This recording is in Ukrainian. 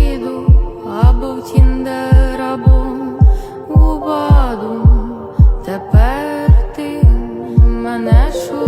піду або в Тіндер, або у баду. Тепер ти мене шукаєш